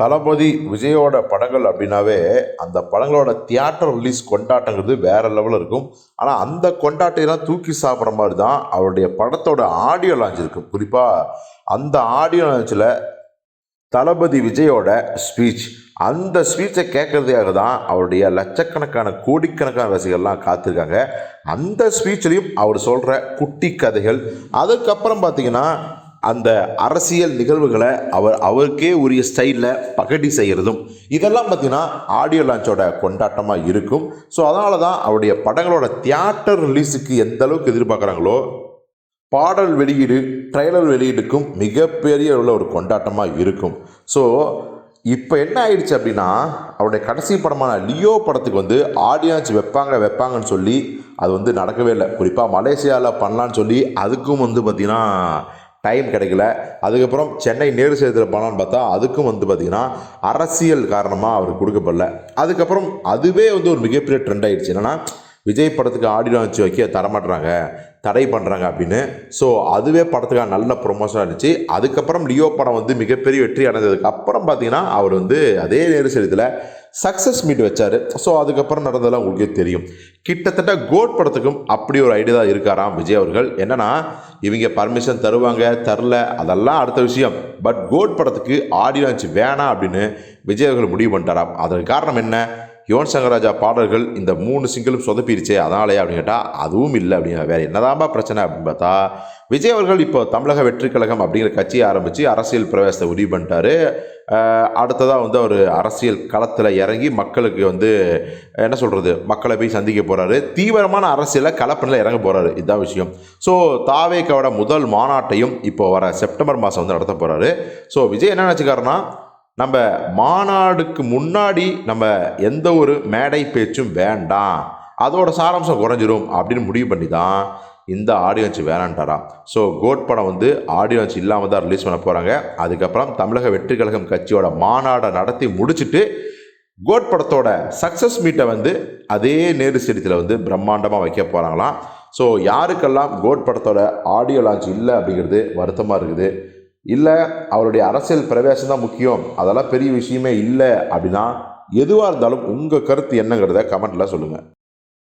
தளபதி விஜயோட படங்கள் அப்படின்னாவே அந்த படங்களோட தியேட்டர் ரிலீஸ் கொண்டாட்டங்கிறது வேற லெவலில் இருக்கும். ஆனால் அந்த கொண்டாட்டையெல்லாம் தூக்கி சாப்பிட்ற மாதிரி தான் அவருடைய படத்தோட ஆடியோ லான்ச் இருக்கும் குறிப்பாக அந்த ஆடியோ லான்ச்சில் தளபதி விஜயோட ஸ்பீச். அந்த ஸ்பீச்சை கேட்கறதுக்காக தான் அவருடைய லட்சக்கணக்கான கோடிக்கணக்கான ரசிகர்லாம் காத்திருக்காங்க. அந்த ஸ்பீச்லேயும் அவர் சொல்கிற குட்டி கதைகள். அதுக்கப்புறம் பார்த்திங்கன்னா அந்த அரசியல் நிகழ்வுகளை அவர் அவருக்கே உரிய ஸ்டைலில் பகடி செய்கிறதும் இதெல்லாம் பார்த்திங்கன்னா ஆடியோ லான்ச்சோட கொண்டாட்டமாக இருக்கும். ஸோ அதனால தான் அவருடைய படங்களோட தியேட்டர் ரிலீஸுக்கு எந்த அளவுக்கு எதிர்பார்க்குறாங்களோ பாடல் வெளியீடு ட்ரைலர் வெளியீடுக்கும் மிகப்பெரிய உள்ள ஒரு கொண்டாட்டமாக இருக்கும். ஸோ இப்போ என்ன ஆயிடுச்சு அப்படின்னா அவருடைய கடைசி படமான லியோ படத்துக்கு வந்து ஆடியன்ஸ் வைப்பாங்க வைப்பாங்கன்னு சொல்லி அது வந்து நடக்கவே இல்லை. குறிப்பாக மலேசியாவில் பண்ணலான்னு சொல்லி அதுக்கும் வந்து பார்த்திங்கன்னா டைம் கிடைக்கல. அதுக்கப்புறம் சென்னை நேரு சேதத்தில் போனான்னு பார்த்தா அதுக்கும் வந்து பார்த்திங்கன்னா அரசியல் காரணமாக அவருக்கு கொடுக்கப்படல. அதுக்கப்புறம் அதுவே வந்து ஒரு மிகப்பெரிய ட்ரெண்ட் ஆகிடுச்சு என்னென்னா விஜய் படத்துக்கு ஆடியோ வச்சு வைக்க தரமாட்டுறாங்க தடை பண்ணுறாங்க அப்படின்னு. ஸோ அதுவே படத்துக்கான நல்ல ப்ரொமோஷனாக இருந்துச்சு. அதுக்கப்புறம் லியோ படம் வந்து மிகப்பெரிய வெற்றி அடைஞ்சதுக்கப்புறம் பார்த்தீங்கன்னா அவர் வந்து அதே நேரு சேதத்தில் சக்ஸஸ் மீட் வச்சார். ஸோ அதுக்கப்புறம் நடந்ததெல்லாம் உங்களுக்கே தெரியும். கிட்டத்தட்ட கோட் படத்துக்கும் அப்படி ஒரு ஐடியா தான் இருக்காராம் விஜய் அவர்கள். என்னன்னா இவங்க பர்மிஷன் தருவாங்க தரல அதெல்லாம் அடுத்த விஷயம். பட் கோட் படத்துக்கு ஆடியோ லான்ச் வேணாம் அப்படின்னு விஜய் அவர்கள் முடிவு பண்ணிட்டாராம். அதற்கு காரணம் என்ன? யுவன் சங்கர் ராஜா பாடல்கள் இந்த மூணு சிங்கிளும் சொதப்பிடுச்சே அதனாலே அப்படின்னு கேட்டால் அதுவும் இல்லை அப்படிங்கிற வேறு என்னதான்பா பிரச்சனை அப்படின்னு பார்த்தா விஜய் அவர்கள் இப்போ தமிழக வெற்றி கழகம் அப்படிங்கிற கட்சியை ஆரம்பித்து அரசியல் பிரவேசத்தை உறுதி பண்ணிட்டாரு. அடுத்ததாக வந்து அவர் அரசியல் களத்தில் இறங்கி மக்களுக்கு வந்து என்ன சொல்கிறது மக்களை போய் சந்திக்க போகிறாரு தீவிரமான அரசியலில் கலப்பணியில் இறங்க போகிறாரு இதுதான் விஷயம். ஸோ தாவேக்காவோட முதல் மாநாட்டையும் இப்போ வர செப்டம்பர் மாதம் வந்து நடத்த போகிறாரு ஸோ விஜய் என்ன நினச்சிக்காருன்னா நம்ம மாநாடுக்கு முன்னாடி நம்ம எந்த ஒரு மேடை பேச்சும் வேண்டாம். அதோட சாராம்சம் குறைஞ்சிரும் அப்படின்னு முடிவு பண்ணி தான் இந்த ஆடியன்ஸ் வேணான்ட்டாராம் ஸோ கோட் படம் வந்து ஆடியன்ஸ் இல்லாமல் தான் ரிலீஸ் பண்ண போகிறாங்க அதுக்கப்புறம் தமிழக வெற்றி கழகம் கட்சியோட மாநாடை நடத்தி முடிச்சுட்டு கோட் படத்தோட சக்ஸஸ் மீட்டை வந்து அதே நேரு ஸ்டேடியத்தில் வந்து பிரம்மாண்டமாக வைக்க போகிறாங்களாம் ஸோ யாருக்கெல்லாம் கோட் படத்தோட ஆடியோ லான்ச் இல்லை அப்படிங்கிறது வருத்தமாக இருக்குது. இல்லை அவருடைய அரசியல் பிரவேசம் தான் முக்கியம். அதெல்லாம் பெரிய விஷயமே இல்லை அப்படின்னா எதுவாக இருந்தாலும் உங்கள் கருத்து என்னங்கிறத கமெண்ட்டில் சொல்லுங்கள்